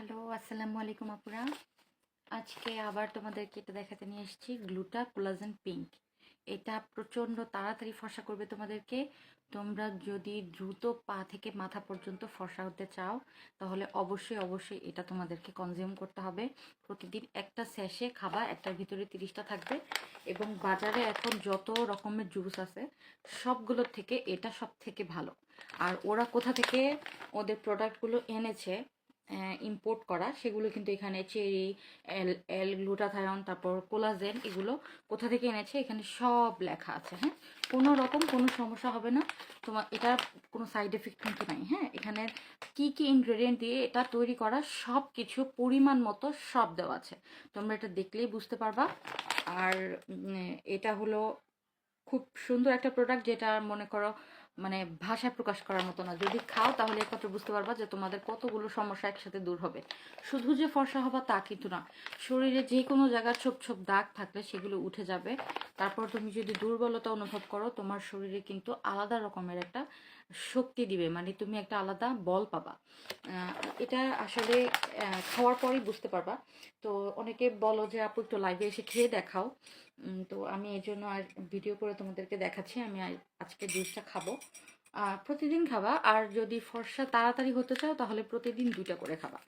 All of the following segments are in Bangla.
হ্যালো, আসসালামু আলাইকুম আপুরা। আজকে আবার তোমাদেরকে এটা দেখাতে নিয়ে এসেছি, গ্লুটা কোলাজেন পিঙ্ক। এটা প্রচণ্ড তাড়াতাড়ি ফর্সা করবে তোমাদেরকে। তোমরা যদি দ্রুত পা থেকে মাথা পর্যন্ত ফর্সা হতে চাও, তাহলে অবশ্যই অবশ্যই এটা তোমাদেরকে কনজিউম করতে হবে। প্রতিদিন একটা স্যাশে খাবা, একটার ভিতরে তিরিশটা থাকবে। এবং বাজারে এখন যত রকমের জুস আছে, সবগুলোর থেকে এটা সব থেকে ভালো। আর ওরা কোথা থেকে ওদের প্রোডাক্টগুলো এনেছে ইম্পোর্ট করা, সেগুলো কিন্তু এখানে চেরি, এল এল গ্লুটাথায়ন তারপর কোলাজেন এগুলো কোথা থেকে এনেছে? এখানে সব লেখা আছে হ্যাঁ? কোনো রকম কোনো সমস্যা হবে না। তোমার এটা কোনো সাইড এফেক্ট কিন্তু নাই হ্যাঁ? এখানে কি কি ইনগ্রেডিয়েন্ট দিয়ে এটা তৈরি করা সব কিছু পরিমাণ মতো সব দেওয়া আছে। তোমরা এটা দেখলেই বুঝতে পারবা। আর এটা হলো খুব সুন্দর একটা প্রোডাক্ট যেটা মনে করো মানে ভাষায় প্রকাশ করার মতো না। যদি খাও তাহলে একমাত্র বুঝতে পারবা যে তোমাদের কতগুলো সমস্যা একসাথে দূর হবে। শুধু যে ফর্সা হবা তা কিন্তু না। শরীরে যে কোনো জায়গার ছোপ ছোপ দাগ থাকলে সেগুলো উঠে যাবে। তারপর তুমি যদি দুর্বলতা অনুভব করো, তোমার শরীরে কিন্তু আলাদা রকমের একটা শক্তি দিবে মানে তুমি একটা আলাদা বল পাবা। এটা আসলে খাওয়ার পরেই বুঝতে পারবা। তো অনেকে বলো যে, আপু, একটু লাইভে এসে খেয়ে দেখাও। তো আমি এই জন্য আর ভিডিও করে তোমাদেরকে দেখাচ্ছি। আমি আজ- আজকে জুসটা খাব। প্রতিদিন খাবা। আর যদি ফর্সা তাড়াতাড়ি হতে চাও, তাহলে প্রতিদিন দুইটা করে খাবা।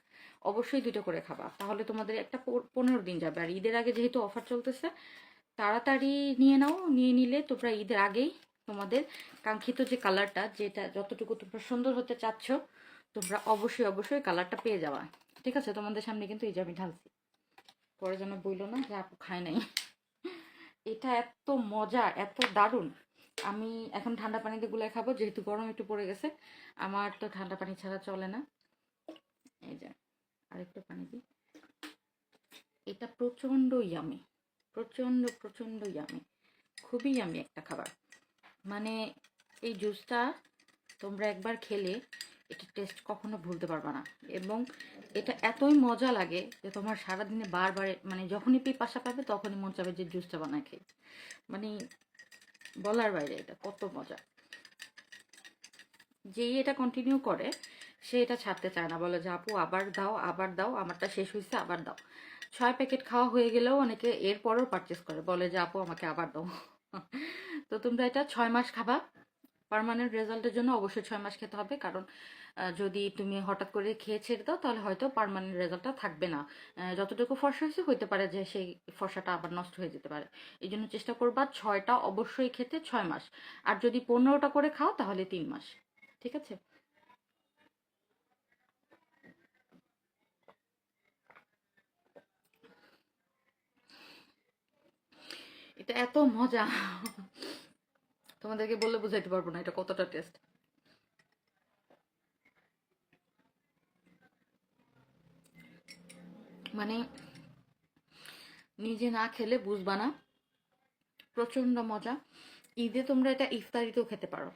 অবশ্যই দুইটা করে খাবা। তাহলে তোমাদের একটা পনেরো দিন যাবে। আর ঈদের আগে যেহেতু অফার চলতেছে, তাড়াতাড়ি নিয়ে নাও। নিয়ে নিলে তোমরা ঈদের আগেই তোমাদের কাঙ্ক্ষিত যে কালারটা, যেটা যতটুকু তোমরা সুন্দর হতে চাচ্ছ, তোমরা অবশ্যই অবশ্যই কালারটা পেয়ে যাওয়া ঠিক আছে? তোমাদের সামনে কিন্তু এই যে আমি ঢালছি। পরে যেন বইলো না যে আপু খায় নাই। এটা এত মজা, এত দারুণ। আমি এখন ঠান্ডা পানিতে গুলে খাব, যেহেতু গরম একটু পড়ে গেছে। আমার তো ঠান্ডা পানি ছাড়া চলে না। এই যে, আরেকটু পানি দিই। এটা প্রচণ্ড ইয়ামি প্রচণ্ড প্রচণ্ড ইয়ামি খুবই ইয়ামি একটা খাবার। মানে এই জুসটা তোমরা একবার খেলে এটা টেস্ট কখনো ভুলতে পারবে না। এবং এটা এতই মজা লাগে যে তোমার সারাদিনে বারবার মানে যখনই পিপাসা পাবে তখনই মন চাবে যে জুসটা বানায় খাই মানে বলার বাইরে এটা কত মজা। যেই এটা কন্টিনিউ করে, সে এটা ছাড়তে চায় না। বলে যে, আপু, আবার দাও আবার দাও, আমারটা শেষ হয়েছে আবার দাও। ছয় প্যাকেট খাওয়া হয়ে গেলেও অনেকে এরপরও পারচেস করে। বলে যে, আপু, আমাকে আবার দাও। তো তোমরা এটা ছয় মাস খাবা। পারমানেন্ট রেজাল্টের জন্য অবশ্যই ছয় মাস খেতে হবে, কারণ যদি তুমি হঠাৎ করে খেয়ে ছেড়ে দাও, তাহলে হয়তো পারমানেন্ট রেজাল্টটা থাকবে না। যতটুকু ফর্সা হয়েছে, হইতে পারে যে সেই ফর্সাটা আবার নষ্ট হয়ে যেতে পারে। এই জন্য চেষ্টা করবা ছয়টা অবশ্যই খেতে ছয় মাস। আর যদি পনেরোটা করে খাও, তাহলে তিন মাস। ঠিক আছে? এটা এত মজা। তোমাদেরকে বললে বুঝাইতে পারব না এটা কতটা টেস্ট মানে নিজে না খেলে বুঝবা না। প্রচণ্ড মজা। ঈদে তোমরা এটা ইফতারিতেও খেতে পারো।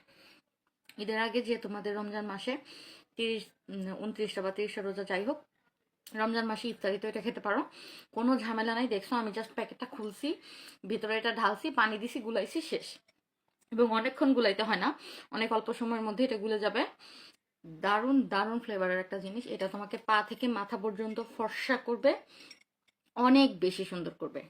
ঈদের আগে যে তোমাদের রমজান মাসে তিরিশ উনত্রিশটা বা তিরিশটা রোজা যাই হোক রমজান মাসে ইফতারিতেও এটা খেতে পারো। কোনো ঝামেলা নাই, দেখছ আমি জাস্ট প্যাকেটটা খুলছি, ভিতরে এটা ঢালছি, পানি দিছি, গুলাইছি, শেষ। এবং অনেকক্ষণ গুলাইতে হয় না, অনেক অল্প সময়ের মধ্যে এটা গুলে যাবে। দারুণ দারুণ ফ্লেভারের একটা জিনিস, এটা তোমাকে পা থেকে মাথা পর্যন্ত ফর্সা করবে, অনেক বেশি সুন্দর করবে।